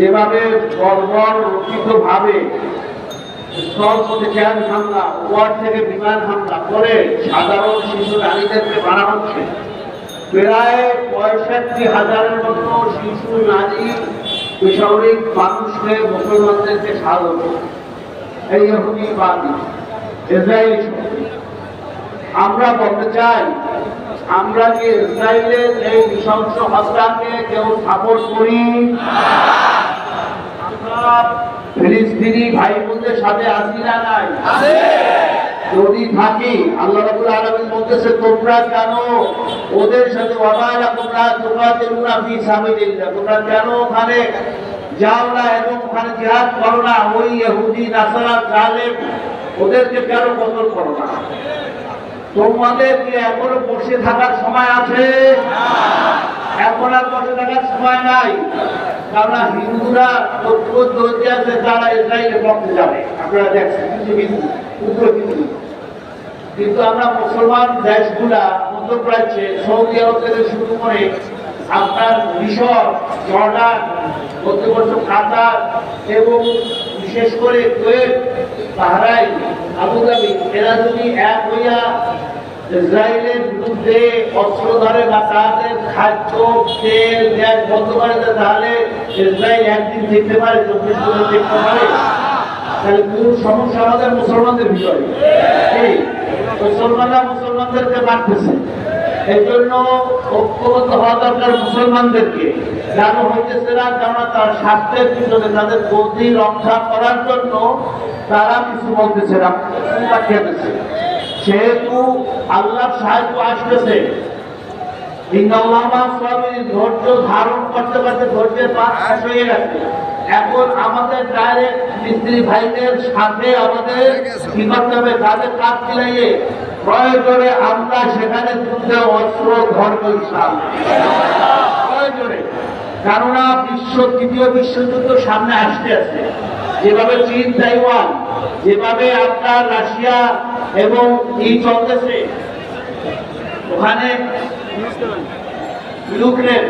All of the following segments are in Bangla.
যেভাবে বর্বর রচিত ভাবে থেকে বিমান সাধারণ হচ্ছে। প্রায় পঁয়ষট্টি হাজারের মতো শিশু, নারী মুসলমানদেরকে এই আমরা বলতে চাই, আমরা কি ইসরায়েলের এই নৃশংস হত্যাকে কেউ সাপোর্ট করি? আমরা ফিলিস্তিনি ভাই বোনদের সাথে আছি না নাই? যদি থাকি আল্লাহ রাবুল আলমিন বলতেছে তোমরা কেন ওদের সাথে ওয়াবালা তোমরা তোমরা তেমনা ফি সাবিলিল্লাহ তোমরা কেন ওখানে যাও না এবং ওখানে জিহাদ করো না? ওই ইহুদি নাসারা জালেম ওদেরকে কেন কতল করো না? তোমাদের কি এখনও বসে থাকার সময় আছে? এখন আর বসে থাকার সময় নাই। কারণ হিন্দুরা আছে তারা ইসরায়েলের পক্ষে যাবে আপনারা দেখছেন কিছু হিন্দু কিন্তু আমরা মুসলমান দেশগুলা, মধ্যপ্রাচ্যে, সৌদি আরব থেকে শুরু করে আপনার মিশর, জর্ডান মধ্যবর্ষ কাতার এবং বিশেষ করে কুয়েত আবুধাবি, এরা যদি এক হইয়া ইসরায়েলের বিরুদ্ধে অস্ত্র ধরে বা তাদের খাদ্য, তেল গ্যাস বন্ধ করে তাহলে ইসরায়েল একদিন দেখতে পারে, চব্বিশ ঘণ্টা দেখতে পারে। তাহলে কোন সমস্যা আমাদের মুসলমানদের ভিতরে। মুসলমানরা মুসলমানদেরকে মারতেছে। এই জন্য ঐক্যবদ্ধ হওয়া দরকার মুসলমানদেরকে। কেন হইতেছে না কেননা তার স্বার্থের পিছনে তাদের গতি রক্ষা করার জন্য তারা কিছু বলতেছে না পাঠিয়েছে সেহেতু আল্লাহর সাহায্য আসতেছে ধৈর্য ধারণ করতে ধৈর্যের হয়ে এখন আমাদের ডাইরেক্ট ভাইদের আমাদের আমরা সেখানে যুদ্ধে অস্ত্র ধর্ম ইসলাম কেননা বিশ্ব, তৃতীয় বিশ্বযুদ্ধ সামনে আসতে আছে। যেভাবে চীন, তাইওয়ান, যেভাবে আপনার রাশিয়া এবং ই চলতেছে, ওখানে ইউক্রেন,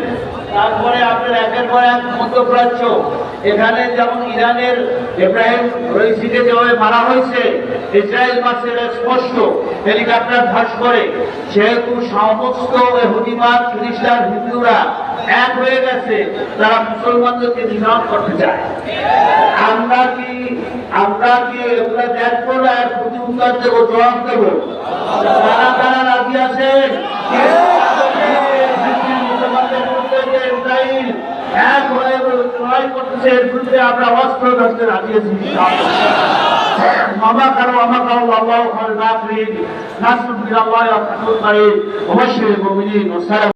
তারপরে আপনার একের পর এক মধ্যপ্রাচ্য, এখানে যেমন ইরানের ইব্রাহিম রইসিকে যেভাবে মারা হয়েছে, ইসরায়েল মাসের স্পষ্ট, হেলিকপ্টার ধ্বস করে সেহেতু সমস্ত হুদিবাদ খ্রিস্টান, হিন্দুরা এক হয়ে গেছে, তারা মুসলমানদেরকে নিধন করতে চায়। আমরা কি আমরা কি এগুলা দেখব না প্রতি উত্তর দেবো, জবাব দেবো? তারা তারা রাজি আছেন এক হয়ে লড়াই করতেছে এর বিরুদ্ধে আমরা অস্ত্র ধরতে রাখিয়েছি মামা কারও আমা কারও আল্লাহ নাসরুদ্দিন আল্লাহ অবশ্যই